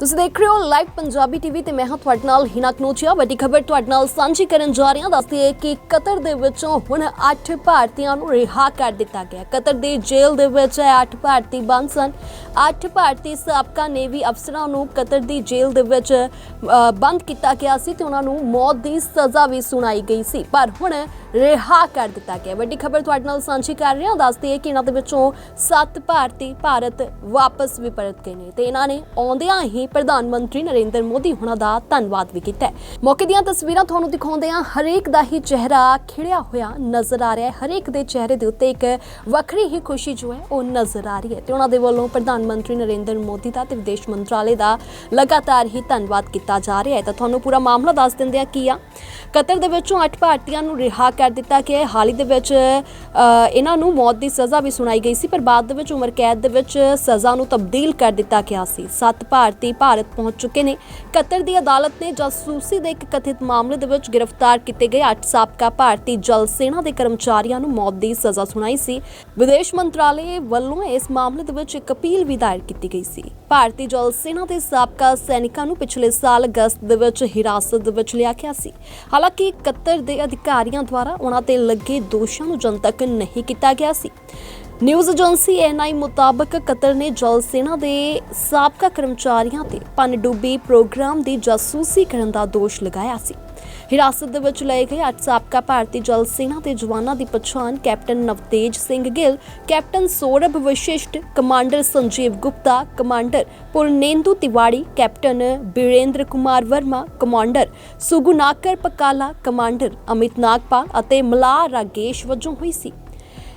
ਤੁਸੀਂ ਦੇਖ ਰਹੇ ਹੋ ਲਾਈਵ ਪੰਜਾਬੀ ਟੀਵੀ ਤੇ ਮੈਂ ਹਾਂ ਤੁਹਾਡੇ ਨਾਲ ਹਿਨਾ ਕਨੋਚੀਆ। ਵੱਡੀ ਖਬਰ ਤੁਹਾਡੇ ਨਾਲ ਸਾਂਝੀ ਕਰਨ ਜਾ ਰਹੀ ਹਾਂ। ਦੱਸਦੀ ਹੈ ਕਿ ਕਤਰ ਦੇ ਵਿੱਚੋਂ ਹੁਣ 8 ਭਾਰਤੀਆਂ ਨੂੰ ਰਿਹਾ ਕਰ ਦਿੱਤਾ ਗਿਆ। ਕਤਰ ਦੀ ਜੇਲ੍ਹ ਦੇ ਵਿੱਚ ਇਹ 8 ਭਾਰਤੀ ਬੰਦ ਸਨ। 8 ਭਾਰਤੀ ਸਾਬਕਾ ਨੇਵੀ ਅਫਸਰਾਂ ਨੂੰ ਕਤਰ ਦੀ ਜੇਲ੍ਹ ਦੇ ਵਿੱਚ ਬੰਦ ਕੀਤਾ ਗਿਆ ਸੀ ਤੇ ਉਹਨਾਂ ਨੂੰ ਮੌਤ ਦੀ ਸਜ਼ਾ ਵੀ ਸੁਣਾਈ ਗਈ ਸੀ। ਪਰ ਹੁਣ ਰਿਹਾ ਕਰ ਦਿੱਤਾ ਗਿਆ। ਵੱਡੀ ਖਬਰ ਤੁਹਾਡੇ ਨਾਲ ਸਾਂਝੀ ਕਰ ਰਹੇ ਹਾਂ। ਦੱਸਦੀ ਹੈ ਕਿ ਇਹਨਾਂ ਦੇ ਵਿੱਚੋਂ 7 ਭਾਰਤੀ ਭਾਰਤ ਵਾਪਸ ਵੀ ਪਰਤ ਗਏ ਨੇ ਤੇ ਇਹਨਾਂ ਨੇ ਆਉਂਦਿਆਂ ਹੀ ਪ੍ਰਧਾਨ ਮੰਤਰੀ ਨਰਿੰਦਰ ਮੋਦੀ ਹੁਣਾਂ ਦਾ ਧੰਨਵਾਦ ਵੀ ਕੀਤਾ ਹੈ। ਮੌਕੇ ਦੀਆਂ ਤਸਵੀਰਾਂ ਤੁਹਾਨੂੰ ਦਿਖਾਉਂਦੇ ਹਾਂ। ਹਰੇਕ ਦਾ ਹੀ ਚਿਹਰਾ ਖਿੜਿਆ ਹੋਇਆ ਨਜ਼ਰ ਆ ਰਿਹਾ ਹੈ। ਹਰੇਕ ਦੇ ਚਿਹਰੇ ਦੇ ਉੱਤੇ ਇੱਕ ਵੱਖਰੀ ਹੀ ਖੁਸ਼ੀ ਜੋ ਹੈ ਉਹ ਨਜ਼ਰ ਆ ਰਹੀ ਹੈ। ਤੇ ਉਹਨਾਂ ਦੇ ਵੱਲੋਂ ਪ੍ਰਧਾਨ ਮੰਤਰੀ ਨਰਿੰਦਰ ਮੋਦੀ ਦਾ ਤੇ ਵਿਦੇਸ਼ ਮੰਤਰਾਲੇ ਦਾ ਲਗਾਤਾਰ ਹੀ ਧੰਨਵਾਦ ਕੀਤਾ ਜਾ ਰਿਹਾ ਹੈ। ਤਾਂ ਤੁਹਾਨੂੰ ਪੂਰਾ ਮਾਮਲਾ ਦੱਸ ਦਿੰਦੇ ਆ ਕੀ ਆ। ਕਤਰ ਦੇ ਵਿੱਚੋਂ 8 ਭਾਰਤੀਆਂ ਨੂੰ ਰਿਹਾ ਕਰ ਦਿੱਤਾ ਗਿਆ ਹੈ। ਹਾਲ ਹੀ ਦੇ ਵਿੱਚ ਅ, ਇਹਨਾਂ ਨੂੰ ਮੌਤ ਦੀ ਸਜ਼ਾ ਵੀ ਸੁਣਾਈ ਗਈ ਸੀ ਪਰ ਬਾਅਦ ਦੇ ਵਿੱਚ ਉਮਰ ਕੈਦ ਦੇ ਵਿੱਚ ਸਜ਼ਾ ਨੂੰ ਤਬਦੀਲ ਕਰ ਦਿੱਤਾ ਗਿਆ ਸੀ। ਸੱਤ ਭਾਰਤੀ ਭਾਰਤ ਪਹੁੰਚ ਚੁੱਕੇ ਨੇ। ਕਤਰ ਦੀ ਅਦਾਲਤ ਨੇ ਜਾਸੂਸੀ ਦੇ ਇੱਕ ਕਥਿਤ ਮਾਮਲੇ ਦੇ ਵਿੱਚ ਗ੍ਰਿਫਤਾਰ ਕੀਤੇ ਗਏ 8 ਸਾਬਕਾ ਭਾਰਤੀ ਜਲ ਸੈਨਾ ਦੇ ਕਰਮਚਾਰੀਆਂ ਨੂੰ ਮੌਤ ਦੀ ਸਜ਼ਾ ਸੁਣਾਈ ਸੀ। ਵਿਦੇਸ਼ ਮੰਤਰਾਲੇ ਵੱਲੋਂ ਇਸ ਮਾਮਲੇ ਦੇ ਵਿੱਚ ਇੱਕ ਅਪੀਲ ਵੀ ਦਾਇਰ ਕੀਤੀ ਗਈ ਸੀ। ਭਾਰਤੀ ਜਲ ਸੈਨਾ ਦੇ ਸਾਬਕਾ ਸੈਨਿਕਾਂ ਨੂੰ ਪਿਛਲੇ ਸਾਲ ਅਗਸਤ ਦੇ ਵਿੱਚ ਹਿਰਾਸਤ ਦੇ ਵਿੱਚ ਲਿਆ ਗਿਆ ਸੀ। ਹਾਲਾਂਕਿ ਕਤਰ ਦੇ ਅਧਿਕਾਰੀਆਂ ਦੁਆਰਾ ਉਹਨਾਂ ਤੇ ਲੱਗੇ ਦੋਸ਼ਾਂ ਨੂੰ ਜਨਤਕ ਨਹੀਂ ਕੀਤਾ ਗਿਆ ਸੀ। ਨਿਊਜ਼ ਏਜੰਸੀ ਐਨਆਈ ਮੁਤਾਬਕ ਕਤਰ ਨੇ ਜਲ ਸੈਨਾ ਦੇ ਸਾਬਕਾ ਕਰਮਚਾਰੀਆਂ ਤੇ ਪਨਡੁੱਬੀ ਪ੍ਰੋਗਰਾਮ ਦੀ ਜਾਸੂਸੀ ਕਰਨ ਦਾ ਦੋਸ਼ ਲਗਾਇਆ ਸੀ। ਹਿਰਾਸਤ ਦੇ ਵਿੱਚ ਲਏ ਗਏ ਅੱਠ ਸਾਬਕਾ ਭਾਰਤੀ ਜਲ ਸੈਨਾ ਦੇ ਜਵਾਨਾਂ ਦੀ ਪਛਾਣ captain Navtej Singh Gill, captain Saurabh Vashisht, commander Sanjeev Gupta, commander Purnendu Tiwari, captain Birendra Kumar Verma, commander Sugunakar Pakala, commander Amit Nagpal ਅਤੇ ਮਲਾ ਰਾਗੇਸ਼ ਵਜੋਂ ਹੋਈ ਸੀ।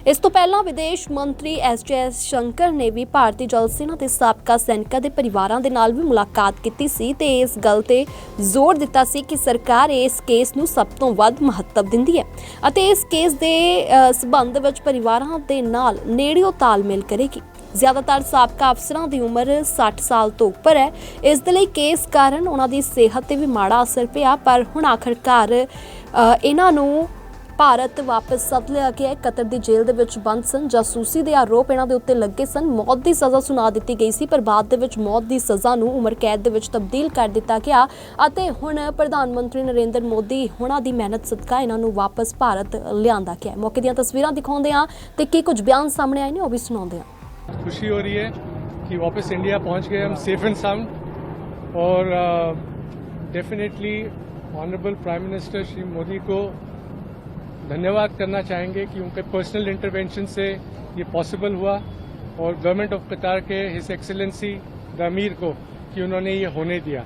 ਇਸ ਤੋਂ ਪਹਿਲਾਂ ਵਿਦੇਸ਼ ਮੰਤਰੀ ਐਸ ਜੈ ਸ਼ੰਕਰ ਨੇ ਵੀ ਭਾਰਤੀ ਜਲ ਸੈਨਾ ਦੇ ਸਾਬਕਾ ਸੈਨਿਕਾਂ ਦੇ ਪਰਿਵਾਰਾਂ ਦੇ ਨਾਲ ਵੀ ਮੁਲਾਕਾਤ ਕੀਤੀ ਸੀ ਤੇ ਇਸ ਗੱਲ ਤੇ ਜ਼ੋਰ ਦਿੱਤਾ ਸੀ ਕਿ ਸਰਕਾਰ ਇਸ ਕੇਸ ਨੂੰ ਸਭ ਤੋਂ ਵੱਧ ਮਹੱਤਵ ਦਿੰਦੀ ਹੈ ਅਤੇ ਇਸ ਕੇਸ ਦੇ ਅ, ਸਬੰਧ ਵਿੱਚ ਪਰਿਵਾਰਾਂ ਦੇ ਨਾਲ ਨੇੜਿਓਂ ਤਾਲਮੇਲ ਕਰੇਗੀ। ਜ਼ਿਆਦਾਤਰ ਸਾਬਕਾ ਅਫਸਰਾਂ ਦੀ ਉਮਰ 60 ਸਾਲ ਤੋਂ ਉੱਪਰ ਹੈ। ਇਸ ਦੇ ਲਈ ਕੇਸ ਕਾਰਨ ਉਹਨਾਂ ਦੀ ਸਿਹਤ ਤੇ ਵੀ ਮਾੜਾ ਅਸਰ ਪਿਆ ਪਰ ਹੁਣ ਆਖਰਕਾਰ ਇਹਨਾਂ ਨੂੰ ਭਾਰਤ ਵਾਪਸ ਸੱਦ ਲਿਆ ਗਿਆ ਹੈ ਕਤਰ ਦੀ ਜੇਲ੍ਹ ਦੇ ਵਿੱਚ ਬੰਦ ਸਨ ਜਾਸੂਸੀ ਦੇ ਆਰੋਪ ਇਹਨਾਂ ਦੇ ਉੱਤੇ ਲੱਗੇ ਸਨ ਮੌਤ ਦੀ ਸਜ਼ਾ ਸੁਣਾ ਦਿੱਤੀ ਗਈ ਸੀ ਪਰ ਬਾਅਦ ਦੇ ਵਿੱਚ ਮੌਤ ਦੀ ਸਜ਼ਾ ਨੂੰ ਉਮਰ ਕੈਦ ਦੇ ਵਿੱਚ ਤਬਦੀਲ ਕਰ ਦਿੱਤਾ ਗਿਆ ਅਤੇ ਹੁਣ ਪ੍ਰਧਾਨ ਮੰਤਰੀ ਨਰਿੰਦਰ ਮੋਦੀ ਹੁਣਾਂ ਦੀ ਮਿਹਨਤ ਸਦਕਾ ਇਹਨਾਂ ਨੂੰ ਵਾਪਸ ਭਾਰਤ ਲਿਆਂਦਾ ਗਿਆ ਹੈ ਮੌਕੇ ਦੀਆਂ ਤਸਵੀਰਾਂ ਦਿਖਾਉਂਦੇ ਆ ਤੇ ਕੀ ਕੁਝ ਬਿਆਨ ਸਾਹਮਣੇ ਆਏ ਨੇ ਉਹ ਵੀ ਸੁਣਾਉਂਦੇ ਆ खुशी हो रही है कि वापस इंडिया पहुंच गए हम सेफ एंड साउंड और definitely honourable prime minister Shri Modi को धन्यवाद करना चाहेंगे कि उनके पर्सनल इंटरवेंशन से ये पॉसिबल हुआ और गवर्नमेंट ऑफ कतार के हिस एक्सेलेंसी द अमीर को कि उन्होंने ये होने दिया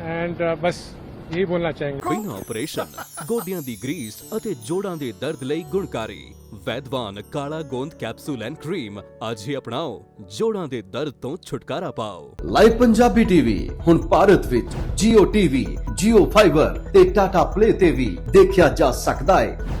एंड बस यही बोलना चाहेंगे ਬਿਨਾਂ ਆਪਰੇਸ਼ਨ ਗੋਡਿਆਂ ਦੀ ਗਰੀਸ ਅਤੇ ਜੋੜਾਂ ਦੇ ਦਰਦ ਲਈ ਗੁਣਕਾਰੀ ਵੈਦਵਾਨ ਕਾਲਾ ਗੋਂਦ ਕੈਪਸੂਲ ਐਂਡ ਕਰੀਮ ਅੱਜ ਹੀ ਅਪਣਾਓ ਜੋੜਾਂ ਦੇ ਦਰਦ ਤੋਂ ਛੁਟਕਾਰਾ ਪਾਓ ਲਾਈਵ ਪੰਜਾਬੀ ਟੀਵੀ ਹੁਣ ਭਾਰਤ ਵਿੱਚ Jio TV, Jio Fiber ਤੇ Tata Play ਤੇ ਵੀ ਦੇਖਿਆ ਜਾ ਸਕਦਾ ਹੈ